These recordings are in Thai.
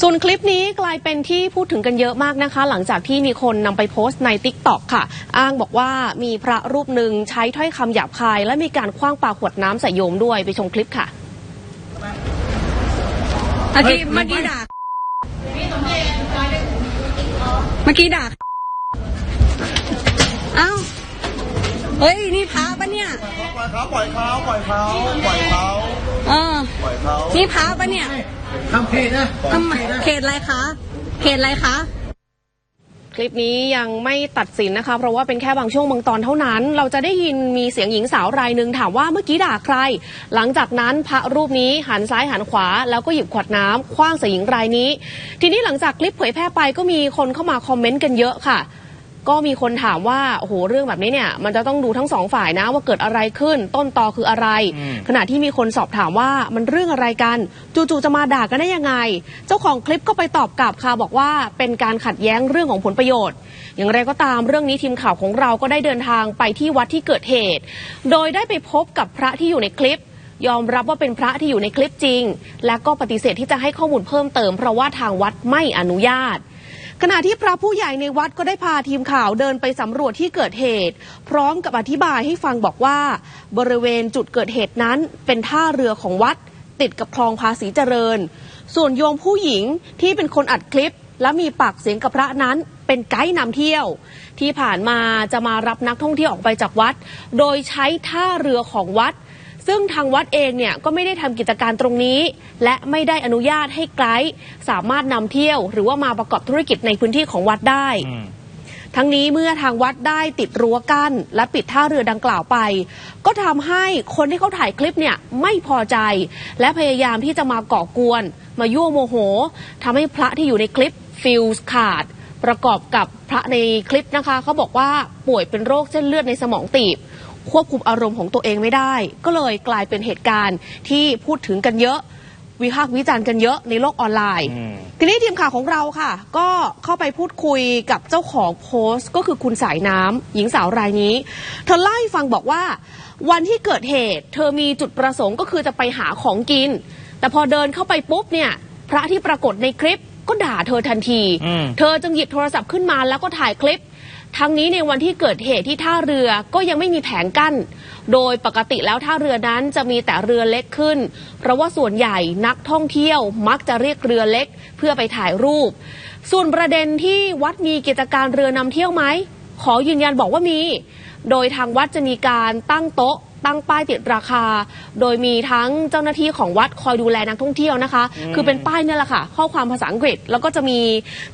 ส่วนคลิปนี้กลายเป็นที่พูดถึงกันเยอะมากนะคะ หลังจากที่มีคนนำไปโพสต์ใน t ิ k t o k ค่ะ อ้างบอกว่ามีพระรูปหนึ่งใช้ถ้อยคำหยาบคาย และมีการคว้างปาขวดน้ำใส่โยมด้วยไปชมคลิปค่ะเมื่อกี้เมื่อกี้ด่าเมื่อกี้ด่าเอ้าเฮ้ย นี่พระปะเนี่ย ปล่อยเขาปล่อยเขาปล่อยเขาปล่อยเขา เออปล่อยเขานี่พระปะเนี่ยทำเพจนะทำไมเขตอะไรคะเขตอะไรคะคลิปนี้ยังไม่ตัดสินนะคะ เพราะว่าเป็นแค่บางช่วงบางตอนเท่านั้น เราจะได้ยินมีเสียงหญิงสาวรายหนึ่งถามว่าเมื่อกี้ด่าใคร หลังจากนั้นพระรูปนี้หันซ้ายหันขวา แล้วก็หยิบขวดน้ำคว้างใส่หญิงรายนี้ ทีนี้หลังจากคลิปเผยแพร่ไปก็มีคนเข้ามาคอมเมนต์กันเยอะค่ะ ก็มีคนถามว่าโอ้โหเรื่องแบบนี้เนี่ยมันจะต้องดูทั้งสองฝ่ายนะว่าเกิดอะไรขึ้น ต้นตอคืออะไร ขณะที่มีคนสอบถามว่ามันเรื่องอะไรกันจู่ๆจะมาด่ากันได้ยังไง เจ้าของคลิปก็ไปตอบกลับค่ะบอกว่าเป็นการขัดแย้งเรื่องของผลประโยชน์ อย่างไรก็ตามเรื่องนี้ทีมข่าวของเราก็ได้เดินทางไปที่วัดที่เกิดเหตุ โดยได้ไปพบกับพระที่อยู่ในคลิปยอมรับว่าเป็นพระที่อยู่ในคลิปจริง และก็ปฏิเสธที่จะให้ข้อมูลเพิ่มเติมเพราะว่าทางวัดไม่อนุญาต ขณะที่พระผู้ใหญ่ในวัดก็ได้พาทีมข่าวเดินไปสำรวจที่เกิดเหตุ พร้อมกับอธิบายให้ฟังบอกว่า บริเวณจุดเกิดเหตุนั้นเป็นท่าเรือของวัด ติดกับคลองภาษีเจริญ ส่วนโยมผู้หญิงที่เป็นคนอัดคลิป และมีปากเสียงกับพระนั้นเป็นไกด์นำเที่ยว ที่ผ่านมาจะมารับนักท่องเที่ยวออกไปจากวัด โดยใช้ท่าเรือของวัด ซึ่งทางวัดเองเนี่ยก็ไม่ได้ทำกิจการตรงนี้ และไม่ได้อนุญาตให้ไกด์สามารถนำเที่ยวหรือว่ามาประกอบธุรกิจในพื้นที่ของวัดได้ทั้งนี้เมื่อทางวัดได้ติดรั้วกั้น และปิดท่าเรือดังกล่าวไป ก็ทำให้คนที่เขาถ่ายคลิปเนี่ยไม่พอใจ และพยายามที่จะมาก่อกวน มายั่วโมโหทำให้พระที่อยู่ในคลิปฟิลส์ขาด ประกอบกับพระในคลิปนะคะ เขาบอกว่าป่วยเป็นโรคเส้นเลือดในสมองตีบ ควบคุมอารมณ์ของตัวเองไม่ได้ ก็เลยกลายเป็นเหตุการณ์ที่พูดถึงกันเยอะวิพากษ์วิจารณ์กันเยอะในโลกออนไลน์ ทีนี้ทีมข่าวของเราค่ะ ก็เข้าไปพูดคุยกับเจ้าของโพสต์ ก็คือคุณสายน้ำหญิงสาวรายนี้ เธอเล่าให้ฟังบอกว่า วันที่เกิดเหตุ เธอมีจุดประสงค์ก็คือจะไปหาของกิน แต่พอเดินเข้าไปปุ๊บเนี่ยพระที่ปรากฏในคลิปก็ด่าเธอทันที เธอจึงหยิบโทรศัพท์ขึ้นมาแล้วก็ถ่ายคลิป ทั้งนี้ในวันที่เกิดเหตุที่ท่าเรือก็ยังไม่มีแผงกั้น โดยปกติแล้วท่าเรือนั้นจะมีแต่เรือเล็กขึ้น เพราะว่าส่วนใหญ่นักท่องเที่ยวมักจะเรียกเรือเล็กเพื่อไปถ่ายรูป ส่วนประเด็นที่วัดมีกิจการเรือนำเที่ยวไหม ขอยืนยันบอกว่ามี โดยทางวัดจะมีการตั้งโต๊ะตั้งป้ายติดราคา โดยมีทั้งเจ้าหน้าที่ของวัดคอยดูแลนักท่องเที่ยวนะคะ คือเป็นป้ายเนี่ยแหละค่ะ ข้อความภาษาอังกฤษ แล้วก็จะมี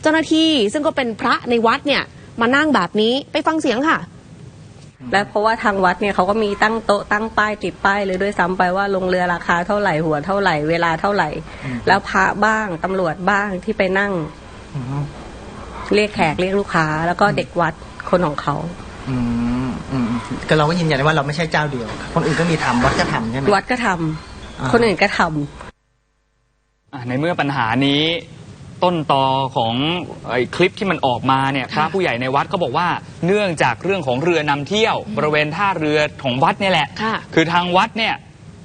เจ้าหน้าที่ซึ่งก็เป็นพระในวัดเนี่ย มานั่งแบบนี้ไปฟังเสียงค่ะ และเพราะว่าทางวัดเนี่ยเขาก็มีตั้งโต๊ะตั้งป้ายติดป้ายเลยด้วยซ้ำไปว่าลงเรือราคาเท่าไหร่หัวเท่าไหร่เวลาเท่าไหร่ แล้วพระบ้างตำรวจบ้างที่ไปนั่งเรียกแขกเรียกลูกค้า แล้วก็เด็กวัดคนของเขา อืมอืมก็เราก็ยืนยันว่าเราไม่ใช่เจ้าเดียว คนอื่นก็มีทำวัดก็ทำใช่ไหม วัดก็ทำอ่า คนอื่นก็ทำ อะในเมื่อปัญหานี้ ต้นตอของไอ้คลิปที่มันออกมาเนี่ยพระผู้ใหญ่ในวัดก็บอกว่าเนื่องจากเรื่องของเรือนำเที่ยว บริเวณท่าเรือของวัดเนี่ยแหละค่ะคือทางวัดเนี่ย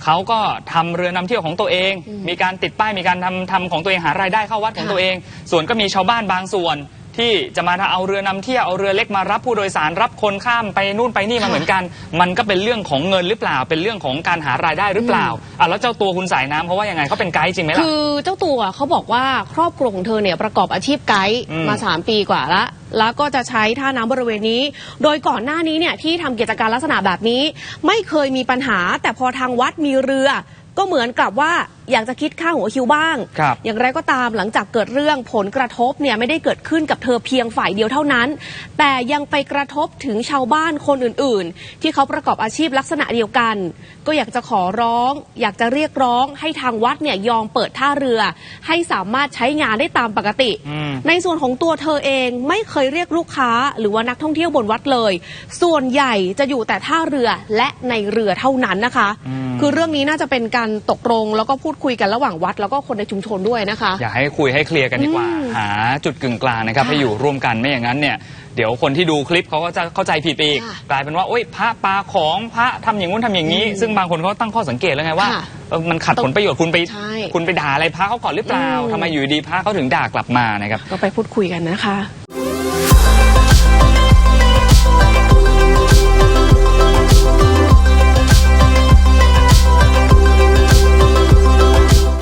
เขาก็ทำเรือนำเที่ยวของตัวเอง มีการติดป้ายมีการทำทำของตัวเองหารายได้เข้าวัดของค่ะ ตัวเอง ส่วนก็มีชาวบ้านบางส่วน ที่จะมาเอาเรือนำเที่ยวเอาเรือเล็กมารับผู้โดยสารรับคนข้ามไปนู่นไปนี่มาเหมือนกัน มันก็เป็นเรื่องของเงินหรือเปล่า เป็นเรื่องของการหารายได้หรือเปล่าอะแล้วเจ้าตัวคุณสายน้ำเขาว่ายังไงเขาเป็นไกด์จริงไหมล่ะคือเจ้าตัวเขาบอกว่าครอบครัวของเธอเนี่ยประกอบอาชีพไกด์อืมมา 3 ปีกว่าละแล้วก็จะใช้ท่าน้ำบริเวณนี้ โดยก่อนหน้านี้เนี่ยที่ทำกิจการลักษณะแบบนี้ ไม่เคยมีปัญหา แต่พอทางวัดมีเรือ ก็เหมือนกับว่า อยากจะคิดค่าหัวคิวบ้าง ครับอย่างไรก็ตามหลังจากเกิดเรื่องผลกระทบเนี่ยไม่ได้เกิดขึ้นกับเธอเพียงฝ่ายเดียวเท่านั้น แต่ยังไปกระทบถึงชาวบ้านคนอื่นๆ ที่เขาประกอบอาชีพลักษณะเดียวกัน ก็อยากจะขอร้อง อยากจะเรียกร้องให้ทางวัดเนี่ยยอมเปิดท่าเรือ ให้สามารถใช้งานได้ตามปกติ อืม ในส่วนของตัวเธอเองไม่เคยเรียกลูกค้า หรือว่านักท่องเที่ยวบนวัดเลย ส่วนใหญ่จะอยู่แต่ท่าเรือและในเรือเท่านั้นนะคะ คือเรื่องนี้น่าจะเป็นการตกลงแล้วก็พูดคุยกันระหว่างวัดแล้วก็คนในชุมชนด้วยนะคะ อยากให้คุยให้เคลียร์กันดีกว่าอืมหาจุดกึ่งกลางนะครับค่ะให้อยู่ร่วมกันไม่อย่างนั้นเนี่ยเดี๋ยวคนที่ดูคลิปเขาก็จะเข้าใจผิดไปอีกค่ะกลายเป็นว่าโอ๊ยพระปาของพระทำอย่างงู้นทำอย่างนี้อืมซึ่งบางคนเขาตั้งข้อสังเกตแล้วไงว่าค่ะเออมันขัดผลประโยชน์คุณไปใช่คุณไปด่าอะไรพระเขาก่อนหรือเปล่าอืมทำไมอยู่ดีพระเขาถึงด่ากลับมานะครับก็ไปพูดคุยกันนะคะ